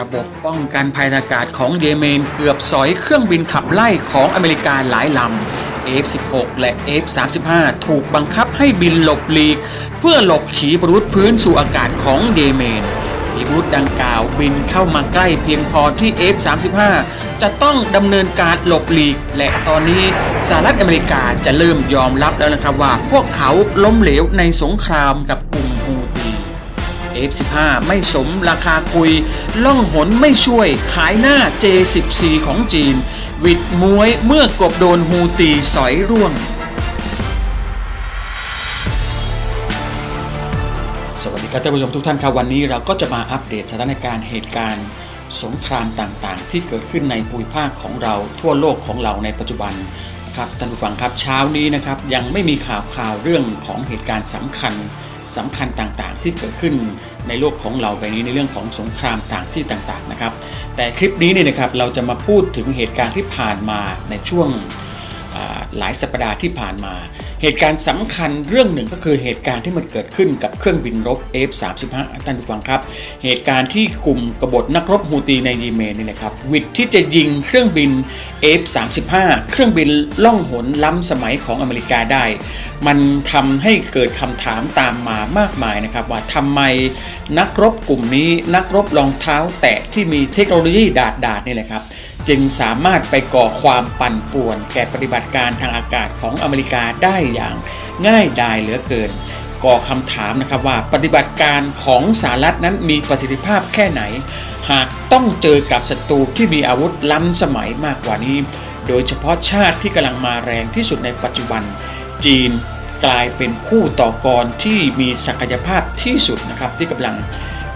ระบบป้องกันภัยอากาศของเยเมนเกือบสอยเครื่องบินขับไล่ของอเมริกาหลายลำ F-16 และ F-35 ถูกบังคับให้บินหลบหลีก เพื่อหลบขีปนาวุธพื้นสู่อากาศของเยเมนขีปนาวุธดังกล่าวบินเข้ามาใกล้เพียงพอที่ F-35 จะต้องดำเนินการหลบหลีก และตอนนี้สหรัฐอเมริกาจะเริ่มยอมรับแล้วนะครับว่า พวกเขาล้มเหลวในสงครามกับกลุ่ม F15 ไม่สมราคาคุย ล่องหนไม่ช่วยขายหน้า J14 ของจีน วิดมวยเมื่อกบโดนฮูตีสอยร่วงสวัสดีครับท่านผู้ชมทุกท่านครับวันนี้เราก็จะมาอัปเดตสถานการณ์เหตุการณ์สงครามต่างๆ ที่เกิดขึ้นในภูมิภาคของเราทั่วโลกของเราในปัจจุบันครับท่านผู้ฟังครับเช้านี้นะครับยังไม่มีข่าวข่าวเรื่องของเหตุการณ์สำคัญ สำคัญต่างๆ ที่เกิดขึ้นในโลกของเราใบนี้ในเรื่องของสงครามต่างที่ต่างๆนะครับ แต่คลิปนี้เนี่ยนะครับเราจะมาพูดถึงเหตุการณ์ที่ผ่านมาในช่วงหลายสัปดาห์ที่ผ่านมา เหตุการณ์สำคัญเรื่องหนึ่งก็คือเหตุการณ์ที่มันเกิดขึ้นกับเครื่องบินรบ F-35 ท่านผู้ฟังครับ เหตุการณ์ที่กลุ่มกบฏนักรบฮูตีในเยเมนนี่แหละครับวิทที่จะยิงเครื่องบิน F-35 เครื่องบินล่องหนล้ำสมัยของอเมริกาได้ มันทำให้เกิดคำถามตามมามากมายนะครับว่าทำไมนักรบกลุ่มนี้นักรบรองเท้าแตะที่มีเทคโนโลยีดาดดาดนี่แหละครับ จึงสามารถไปก่อความปั่นป่วน แก่ปฏิบัติการทางอากาศของอเมริกาได้อย่างง่ายดายเหลือเกิน ก่อคำถามนะครับว่าปฏิบัติการของสหรัฐนั้นมีประสิทธิภาพแค่ไหน หากต้องเจอกับศัตรูที่มีอาวุธล้ำสมัยมากกว่านี้ โดยเฉพาะชาติที่กำลังมาแรงที่สุดในปัจจุบัน จีนกลายเป็นคู่ต่อกรที่มีศักยภาพที่สุดนะครับที่กำลัง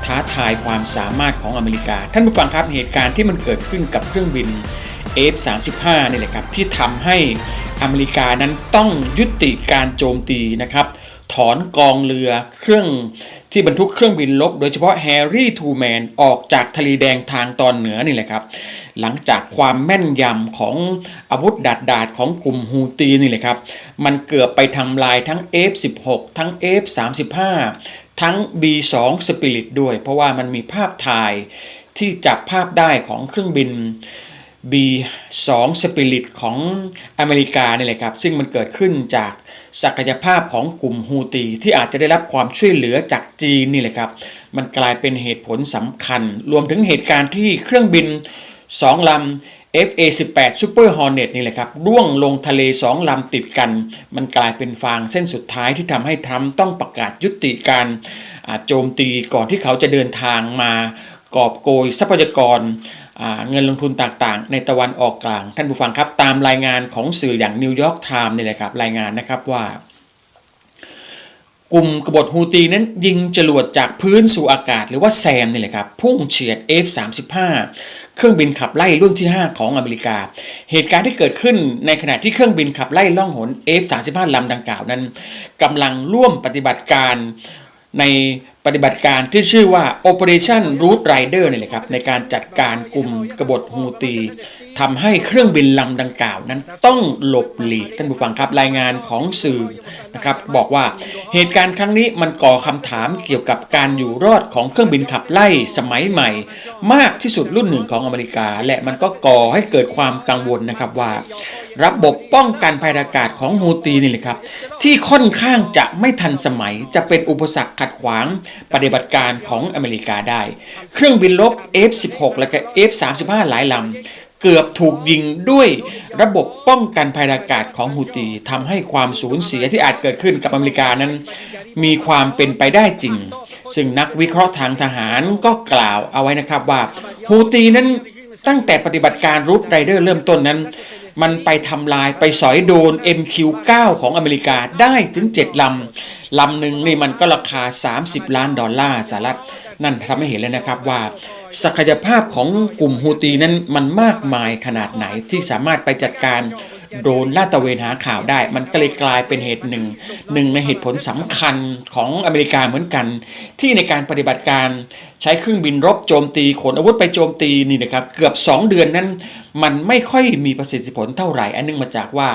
ท้าทายความสามารถของอเมริกา ท่านผู้ฟังครับเหตุการณ์ที่มันเกิดขึ้นกับเครื่องบิน F35 นี่แหละครับที่ทำให้อเมริกานั้นต้องยุติการโจมตีนะครับ ถอนกองเรือเครื่องที่บรรทุกเครื่องบินลบ โดยเฉพาะแฮร์รี่ทูแมนออกจากทะเลแดงทางตอนเหนือนี่แหละครับ หลังจากความแม่นยำของอาวุธดาดดาดของกลุ่มฮูตีนี่แหละครับ มันเกือบไปทำลายทั้ง F16 ทั้ง F35 ทั้ง B2 Spirit ด้วย เพราะว่ามันมีภาพถ่ายที่จับภาพได้ของเครื่องบิน B2 Spirit ของอเมริกานี่แหละครับ ซึ่งมันเกิดขึ้นจากศักยภาพของกลุ่มฮูตีที่อาจจะได้รับความช่วยเหลือจากจีนนี่แหละครับ มันกลายเป็นเหตุผลสำคัญ รวมถึงเหตุการณ์ที่เครื่องบิน2ลำ FA18 Super Hornet นี่แหละครับร่วงลงทะเล2ลำติดกัน มันกลายเป็นฟางเส้นสุดท้ายที่ทำให้ทรัมป์ต้องประกาศยุติการโจมตีก่อนที่เขาจะเดินทางมากอบโกยทรัพยากรเงินลงทุนต่างๆ ในตะวันออกกลาง ท่านผู้ฟังครับ ตามรายงานของสื่ออย่างนิวยอร์กไทม์นี่แหละครับรายงานนะครับว่ากลุ่มกบฏฮูตีนั้นยิงจรวดจากพื้นสู่อากาศหรือว่าแซมนี่แหละครับ พุ่งเฉียด F35 เครื่องบินขับไล่รุ่นที่ 5 ของอเมริกา เหตุการณ์ที่เกิดขึ้นในขณะที่เครื่องบินขับไล่ล่องหน F35 ลำดังกล่าวนั้นกำลังร่วมปฏิบัติการในปฏิบัติการที่ชื่อว่า Operation Root Rider นี่แหละครับในการจัดการกลุ่มกบฏฮูตี ทำให้เครื่องบินลำดังกล่าวนั้นต้องหลบหลีกท่านผู้ฟังครับรายงานของสื่อนะครับบอกว่าเหตุการณ์ครั้งนี้มันก่อคำถามเกี่ยวกับการอยู่รอดของเครื่องบินขับไล่สมัยใหม่ มากที่สุดรุ่นหนึ่งของอเมริกา และมันก็ก่อให้เกิดความกังวลนะครับว่า ระบบป้องกันภัยอากาศของฮูตีนี่แหละครับ ที่ค่อนข้างจะไม่ทันสมัยจะเป็นอุปสรรคขัดขวางปฏิบัติการของอเมริกาได้ เครื่องบินรบ F16 และก็ F35 หลายลำ เกือบถูกยิงด้วยระบบป้องกันภัยอากาศของฮูตีทำให้ความสูญเสียที่อาจเกิดขึ้นกับอเมริกานั้น มีความเป็นไปได้จริง ซึ่งนักวิเคราะห์ทางทหารก็กล่าวเอาไว้นะครับว่าฮูตีนั้นตั้งแต่ปฏิบัติการรูทไรเดอร์เริ่มต้นนั้น มันไปทำลายไปสอยโดน MQ9 ของอเมริกาได้ถึง 7 ลำ ลำหนึ่งนี่มันก็ราคา 30 ล้านดอลลาร์สหรัฐ นั่นทำให้เห็นเลยนะครับว่า ศักยภาพของกลุ่มฮูตีนั้นมันมากมายขนาดไหนที่สามารถไปจัดการโดนลาดตะเวนหาข่าวได้ มันก็เลยกลายเป็นเหตุหนึ่งหนึ่งในเหตุผลสำคัญของอเมริกาเหมือนกัน ที่ในการปฏิบัติการใช้เครื่องบินรบโจมตีขนอาวุธไปโจมตีนี่นะครับเกือบ 2 เดือนนั้น มันไม่ค่อยมีประสิทธิผลเท่าไหร่ อันเนึงมาจากว่า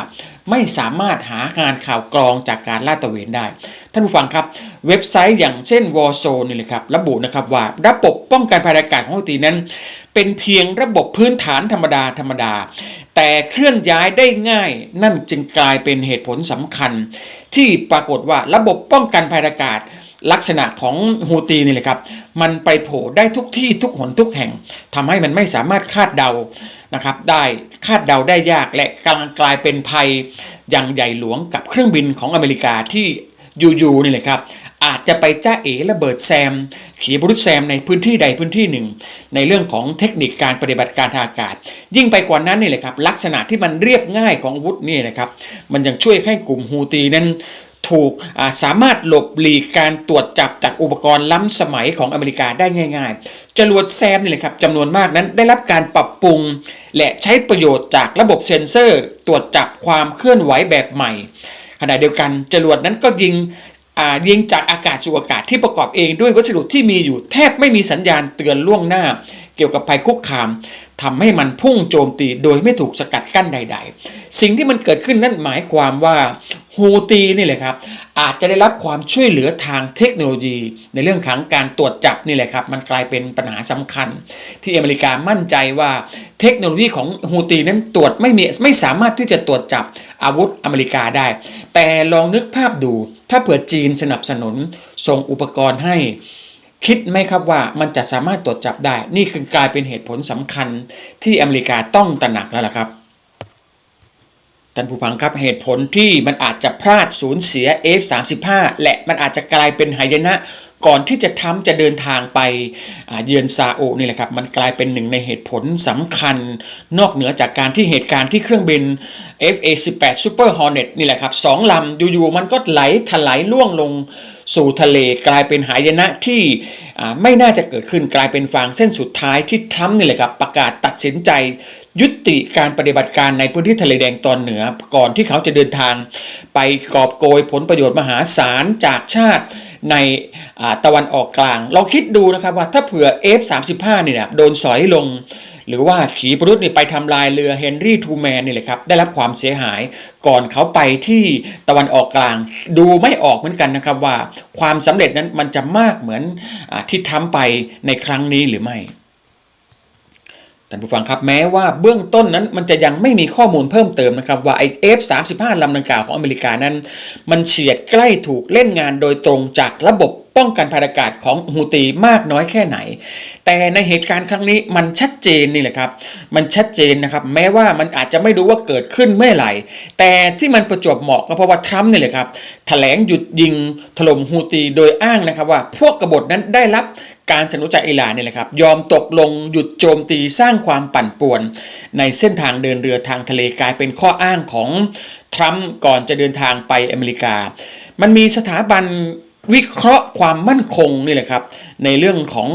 ไม่สามารถหางานข่าวกรองจากการลาดตระเวนได้ ท่านผู้ฟังครับ เว็บไซต์อย่างเช่น Warzone นี่เลยครับระบุนะครับว่าระบบป้องกันภัยอากาศของฮ outhi นั้น เป็นเพียงระบบพื้นฐานธรรมดาธรรมดา แต่เคลื่อนย้ายได้ง่าย นั่นจึงกลายเป็นเหตุผลสำคัญ ที่ปรากฏว่าระบบป้องกันภัยอากาศ ลักษณะของฮูตีนี่แหละครับ มันไปโผล่ได้ทุกที่ทุกหนทุกแห่งทำให้มันไม่สามารถคาดเดานะครับ ได้คาดเดาได้ยากและกำลังกลายเป็นภัยอย่างใหญ่หลวงกับเครื่องบินของอเมริกาที่อยู่ๆนี่แหละครับ อาจจะไปจ้าเอระเบิดแซม ขีปนาวุธแซมในพื้นที่ใดพื้นที่หนึ่ง ในเรื่องของเทคนิคการปฏิบัติการทางอากาศ ยิ่งไปกว่านั้นนี่แหละครับ ลักษณะที่มันเรียบง่ายของอาวุธนี่นะครับ มันยังช่วยให้กลุ่มฮูตีนั้น ถูกสามารถหลบหลีกการตรวจจับจากอุปกรณ์ล้ำสมัยของอเมริกาได้ง่าย ๆ จรวดแซมนี่แหละครับจำนวนมากนั้นได้รับการปรับปรุง และใช้ประโยชน์จากระบบเซ็นเซอร์ ตรวจจับความเคลื่อนไหวแบบใหม่ ขณะเดียวกันจรวดนั้นก็ยิงยิงจากอากาศสู่อากาศที่ประกอบเองด้วยวัสดุที่มีอยู่แทบไม่มีสัญญาณเตือนล่วงหน้า เกี่ยวกับภัยคุกคาม ทำให้มันพุ่งโจมตีโดยไม่ถูกสกัดกั้นใด ๆ สิ่งที่มันเกิดขึ้นนั่นหมายความว่าฮูตีนี่แหละครับอาจจะได้รับความช่วยเหลือทางเทคโนโลยี ในเรื่องของการตรวจจับนี่แหละครับมันกลายเป็นปัญหาสำคัญ ที่อเมริกามั่นใจว่าเทคโนโลยีของฮูตีนั้นตรวจไม่มีไม่สามารถที่จะตรวจจับอาวุธอเมริกาได้ แต่ลองนึกภาพดู ถ้าเผื่อจีนสนับสนุนส่งอุปกรณ์ให้ คิดไหมครับว่ามันจะสามารถตรวจจับได้ นี่คือกลายเป็นเหตุผลสำคัญที่อเมริกาต้องตระหนักแล้วล่ะครับท่านผู้ฟังครับเหตุผลที่มันอาจจะพลาดสูญเสีย F35 และมันอาจจะกลายเป็นหายนะก่อนที่จะทำจะเดินทางไปเยือนซาอุนี่แหละครับ มันกลายเป็นหนึ่งในเหตุผลสำคัญ นอกเหนือจากการที่เหตุการณ์ที่เครื่องบิน FA18 Super Hornet นี่แหละครับสองลำอยู่ๆมันก็ไหลถลายล่วงลง สู่ทะเลกลายเป็นหายนะที่ไม่น่าจะเกิดขึ้นกลายเป็นฟางเส้นสุดท้ายที่ทรัมป์นี่แหละครับประกาศตัดสินใจ ยุติการปฏิบัติการในพื้นที่ทะเลแดงตอนเหนือ ก่อนที่เขาจะเดินทาง ไปกอบโกยผลประโยชน์มหาศาลจากชาติในตะวันออกกลาง เราคิดดูนะครับว่าถ้าเผื่อ F35 เนี่ยโดนสอยลง หรือว่าขีปนาวุธนี่ไปทำลายเรือเฮนรี่ทูแมนนี่แหละครับได้รับความเสียหายก่อนเขาไปที่ตะวันออกกลาง ดูไม่ออกเหมือนกันนะครับว่า ความสำเร็จนั้นมันจะมากเหมือนอที่ทำไปในครั้งนี้หรือไม่ท่านผู้ฟังครับแม้ว่าเบื้องต้นนั้นมันจะยังไม่มีข้อมูลเพิ่มเติมนะครับว่าไอ้ F35 ลำดังกล่าวของอเมริกานั้น มันเฉียดใกล้ถูกเล่นงานโดยตรงจากระบบป้องกันภัยอากาศของฮูตีมากน้อยแค่ไหน แต่ในเหตุการณ์ครั้งนี้มันชัด เจนนี่แหละครับ มันชัดเจนนะครับ แม้ว่ามันอาจจะไม่รู้ว่าเกิดขึ้นเมื่อไหร่ แต่ที่มันประจวบเหมาะก็เพราะว่าทรัมป์นี่แหละครับแถลงหยุดยิงถล่มฮูตีโดยอ้างนะครับว่าพวกกบฏนั้นได้รับการสนุจากอิหร่านเนี่ยแหละครับยอมตกลงหยุดโจมตีสร้างความปั่นป่วน ในเส้นทางเดินเรือทางทะเลกลายเป็นข้ออ้างของทรัมป์ก่อนจะเดินทางไปอเมริกา มันมีสถาบันวิเคราะห์ความมั่นคงนี่แหละครับ ในเรื่องของ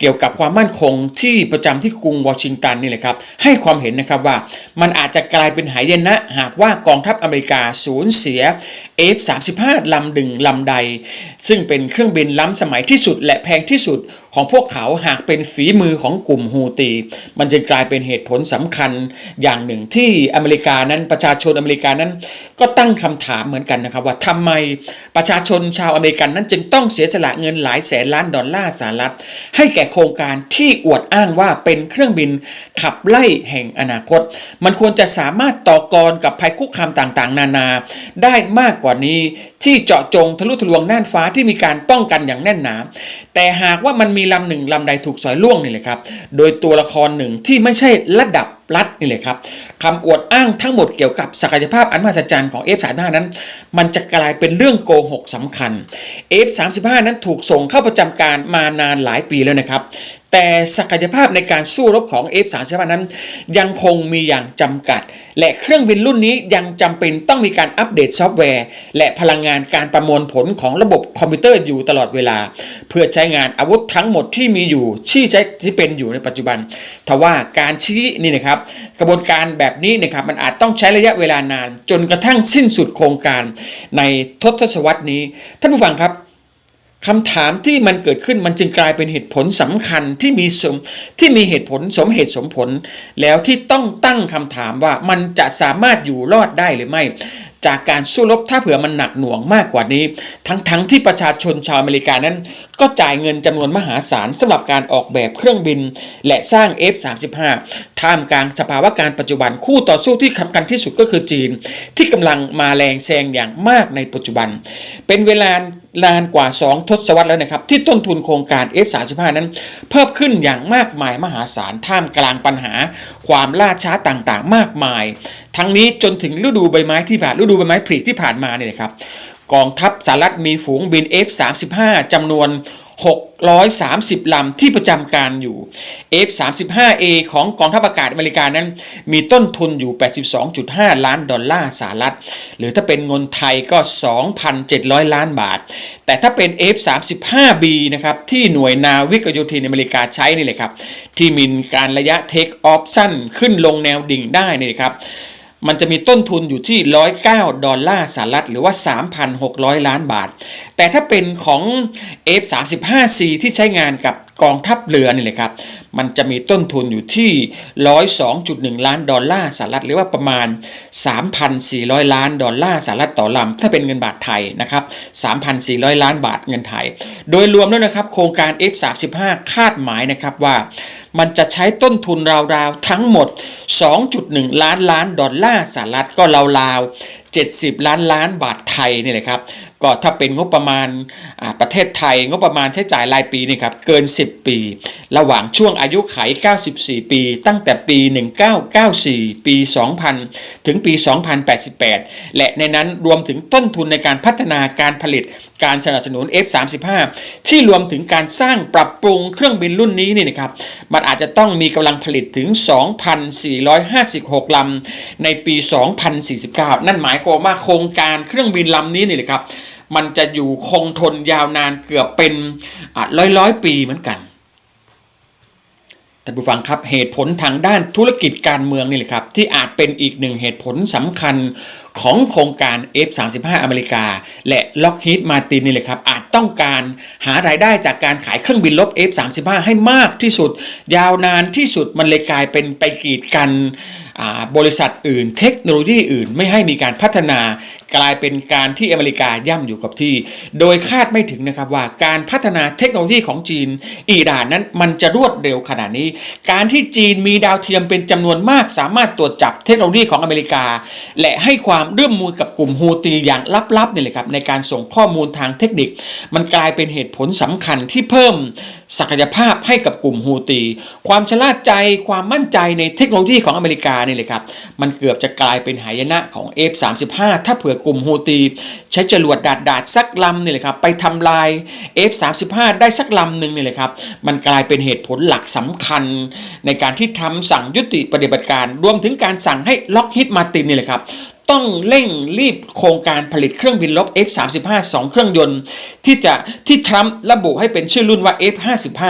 เกี่ยวกับความมั่นคงที่ประจำที่กรุงวอชิงตันนี่แหละครับให้ความเห็นนะครับว่ามันอาจจะกลายเป็นหายนะ หากว่ากองทัพอเมริกาสูญเสีย F35 ลำดึงลำใด ซึ่งเป็นเครื่องบินล้ำสมัยที่สุดและแพงที่สุด ของพวกเขาหากเป็นฝีมือของกลุ่มฮูตี มันจะกลายเป็นเหตุผลสำคัญอย่างหนึ่งที่อเมริกานั้นประชาชนอเมริกานั้น ก็ตั้งคำถามเหมือนกันนะครับ ว่าทำไมประชาชนชาวอเมริกันนั้นจึงต้องเสียสละเงินหลายแสนล้านดอลลาร์สหรัฐให้แก่โครงการที่อวดอ้างว่าเป็นเครื่องบินขับไล่แห่งอนาคต มันควรจะสามารถต่อกรกับภัยคุกคามต่างๆ นานา ได้มากกว่านี้ที่เจาะจงทะลุทะลวงน่านฟ้าที่มีการป้องกันอย่างแน่นหนา แต่หากว่ามันมีลำหนึ่งลำใดถูกสอยล่วงนี่เลยครับ โดยตัวละครหนึ่งที่ไม่ใช่ระดับรัฐนี่เลยครับคำอวดอ้างทั้งหมดเกี่ยวกับศักยภาพอันมหัศจรรย์ของ F35 นั้น มันจะกลายเป็นเรื่องโกหกสำคัญ F35 นั้นถูกส่งเข้าประจำการมานานหลายปีแล้วนะครับ แต่ศักยภาพในการสู้รบของ F35 นั้น ยังคงมีอย่างจำกัด และเครื่องบินรุ่นนี้ยังจำเป็นต้องมีการอัปเดตซอฟต์แวร์ และพลังงานการประมวลผลของระบบคอมพิวเตอร์อยู่ตลอดเวลา เพื่อใช้งานอาวุธทั้งหมดที่มีอยู่ที่ใช้ที่เป็นอยู่ในปัจจุบัน ทว่าการชี้นี่นะครับกระบวนการแบบนี้นะครับมันอาจต้องใช้ระยะเวลานาน จนกระทั่งสิ้นสุดโครงการในทศวรรษนี้ ท่านผู้ฟังครับ คำถามที่มันเกิดขึ้นมันจึงกลายเป็นเหตุผลสำคัญที่มีสมที่มีเหตุผลสมเหตุสมผล แล้วที่ต้องตั้งคำถามว่ามันจะสามารถอยู่รอดได้หรือไม่ จากการสู้รบถ้าเผื่อมันหนักหน่วงมากกว่านี้ ทั้งๆทที่ประชาชนชาวอเมริกานั้น ก็จ่ายเงินจำนวนมหาศาลสำหรับการออกแบบเครื่องบิน และสร้าง F-35 ท่ามกลางสภาวะการปัจจุบันคู่ต่อสู้ที่สำคัญที่สุดก็คือจีน ที่กำลังมาแรงแซงอย่างมากในปัจจุบัน เป็นเวลานานกว่า 2 ทศวรรษแล้วนะครับ ที่ต้นทุนโครงการ F-35 นั้น เพิ่มขึ้นอย่างมากมายมหาศาลท่ามกลางปัญหา ความล่าช้าต่างๆ มากมาย ทั้งนี้จนถึงฤดูใบไม้ที่ผ่านฤดูใบไม้ผลิที่ผ่านมาเนี่ยนะครับกองทัพสหรัฐมีฝูงบิน F-35 จำนวน 630 ลำที่ประจำการอยู่ F-35A ของกองทัพอากาศอเมริกานั้น มีต้นทุนอยู่ 82.5 ล้านดอลลาร์สหรัฐ หรือถ้าเป็นเงินไทยก็ 2,700 ล้านบาท แต่ถ้าเป็น F-35B นะครับที่หน่วยนาวิกโยธินอเมริกาใช้นี่เลยครับ ที่มีการระยะเทคออฟสั้นขึ้นลงแนวดิ่งได้นี่ครับ มันจะมีต้นทุนอยู่ที่ 109 ดอลลาร์สหรัฐหรือว่า 3,600 ล้านบาท แต่ถ้าเป็นของ F35C ที่ใช้งานกับกองทัพเรือนี่เลยครับ มันจะมีต้นทุนอยู่ที่ 102.1 ล้านดอลลาร์สหรัฐหรือว่าประมาณ 3,400 ล้านดอลลาร์สหรัฐต่อลำถ้าเป็นเงินบาทไทยนะครับ 3,400 ล้านบาทเงินไทย โดยรวมแล้วนะครับ โครงการ F35 คาดหมายนะครับว่า มันจะใช้ต้นทุนราวๆทั้งหมด 2.1 ล้านล้านดอลลาร์สหรัฐก็ราวๆ70 ล้านล้านบาทไทยนี่แหละครับก็ถ้าเป็นงบประมาณอ่าประเทศไทยงบประมาณใช้จ่ายรายปีนี่ครับเกิน 10 ปี ระหว่างช่วงอายุไข 94 ปี ตั้งแต่ปี 1994 ปี 2000 ถึงปี 2088 และในนั้นรวมถึงต้นทุนในการพัฒนาการผลิตการสนับสนุน F35 ที่รวมถึงการสร้างปรับปรุงเครื่องบินรุ่นนี้นี่นะครับมันอาจจะต้องมีกำลังผลิตถึง 2,456 ลำในปี 2049 นั่นหมายความว่าโครงการเครื่องบินลำนี้นี่เลยครับ มันจะอยู่คงทนยาวนานเกือบเป็นร้อยร้อยปีเหมือนกันท่านผู้ฟังครับเหตุผลทางด้านธุรกิจการเมืองนี่แหละครับ ที่อาจเป็นอีกหนึ่งเหตุผลสำคัญของโครงการ F35 อเมริกา และ Lockheed Martin นี่แหละครับ อาจต้องการหารายได้จากการขายเครื่องบินลบ F35 ให้มากที่สุด ยาวนานที่สุดมันเลยกลายเป็นไปกีดกันบริษัทอื่น เทคโนโลยีอื่น ไม่ให้มีการพัฒนา กลายเป็นการที่อเมริกาย่ำอยู่กับที่ โดยคาดไม่ถึงนะครับว่าการพัฒนาเทคโนโลยีของจีนอีด่านนั้นมันจะรวดเร็วขนาดนี้ การที่จีนมีดาวเทียมเป็นจำนวนมาก สามารถตรวจจับเทคโนโลยีของอเมริกา และให้ความร่วมมือกับกลุ่มฮูตีอย่างลับๆนี่แหละครับในการส่งข้อมูลทางเทคนิค มันกลายเป็นเหตุผลสำคัญที่เพิ่มศักยภาพให้กับกลุ่มฮูตี ความชะล่าใจความมั่นใจในเทคโนโลยีของอเมริกานี่เลยครับ มันเกือบจะกลายเป็นหายนะของ F35 ถ้าเผื่อกลุ่มโฮตี ใช้จรวดดาดดาดๆสักลำนี่เลยครับไปทำลาย F35 ได้สักลำหนึ่งนี่เลยครับมันกลายเป็นเหตุผลหลักสำคัญ ในการที่ทำสั่งยุติปฏิบัติการ รวมถึงการสั่งให้ล็อกฮิตมาตินนี่เลยครับ ต้องเร่งรีบโครงการผลิตเครื่องบินลบ F35 2 เครื่องยนต์ ที่จะที่ทรัมป์ระบุให้เป็นชื่อรุ่นว่า F55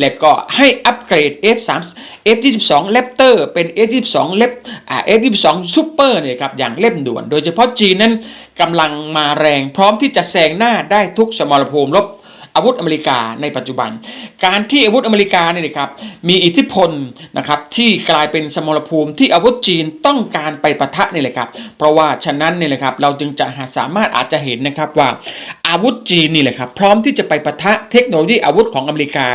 และก็ให้อัปเกรด F3 F22 Raptor เป็น F22 เลปอ่า F22 Super เนี่ยครับอย่างเร่งด่วน โดยเฉพาะจีนนั้นกำลังมาแรงพร้อมที่จะแซงหน้าได้ทุกสมรภูมิรบ อาวุธอเมริกาในปัจจุบัน การที่อาวุธอเมริกาเนี่ยนะครับมีอิทธิพลนะครับที่กลายเป็นสมรภูมิที่อาวุธจีนต้องการไปปะทะนี่แหละครับ เพราะว่าฉะนั้นเนี่ยแหละครับเราจึงจะาสามารถอาจจะเห็นนะครับว่าอาวุธจีนนี่แหละครับพร้อมที่จะไปปะทะเทคโนโลยีอาวุธของอเมริกา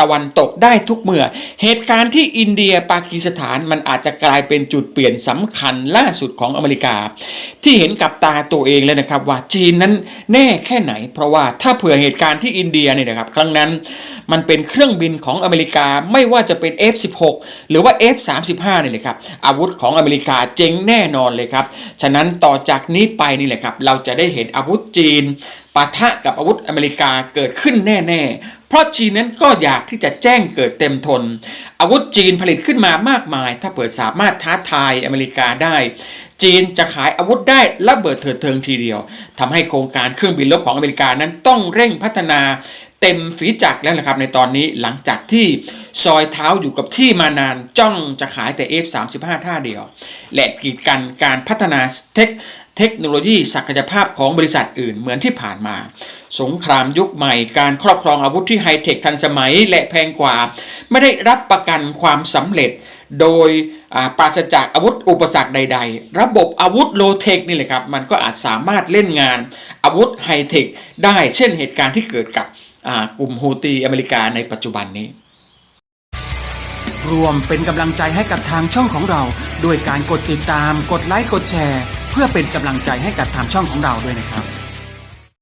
ตะวันตกได้ทุกเมื่อ เหตุการณ์ที่อินเดียปากีสถานมันอาจจะกลายเป็นจุดเปลี่ยนสำคัญล่าสุดของอเมริกา ที่เห็นกับตาตัวเองเลยนะครับว่าจีนนั้นแน่แค่ไหน เพราะว่าถ้าเผื่อเหตุการณ์ที่อินเดียเนี่ยนะครับครั้งนั้นมันเป็นเครื่องบินของอเมริกาไม่ว่าจะเป็น F16 หรือว่า F35 นี่เลยครับอาวุธของอเมริกาเจ๊งแน่นอนเลยครับฉะนั้นต่อจากนี้ไปนี่แหละครับเราจะได้เห็นอาวุธจีนปะทะกับอาวุธอเมริกาเกิดขึ้นแน่ๆ เพราะจีนนั้นก็อยากที่จะแจ้งเกิดเต็มทน อาวุธจีนผลิตขึ้นมามากมาย ถ้าเปิดสามารถท้าทายอเมริกาได้ จีนจะขายอาวุธได้ระเบิดเถิดเทิงทีเดียวทำให้โครงการเครื่องบินรบของอเมริกานั้นต้องเร่งพัฒนาเต็มฝีจักรแล้วนะครับในตอนนี้หลังจากที่ซอยเท้าอยู่กับที่มานานจ้องจะขายแต่ F35 ท่าเดียว และกีดกันการพัฒนาเทคเทคโนโลยีศักยภาพของบริษัทอื่นเหมือนที่ผ่านมา สงครามยุคใหม่การครอบครองอาวุธที่ไฮเทคทันสมัยและแพงกว่า ไม่ได้รับประกันความสำเร็จ โดยปราศจากอาวุธอุปสรรคใด ๆ ระบบอาวุธโลเทคนี่แหละครับ มันก็อาจสามารถเล่นงานอาวุธไฮเทคได้เช่นเหตุการณ์ที่เกิดกับกลุ่มฮูตีอเมริกาในปัจจุบันนี้ รวมเป็นกำลังใจให้กับทางช่องของเราด้วยการกดติดตาม กดไลค์ กดแชร์ เพื่อเป็นกำลังใจให้กับทางช่องของเราด้วยนะครับ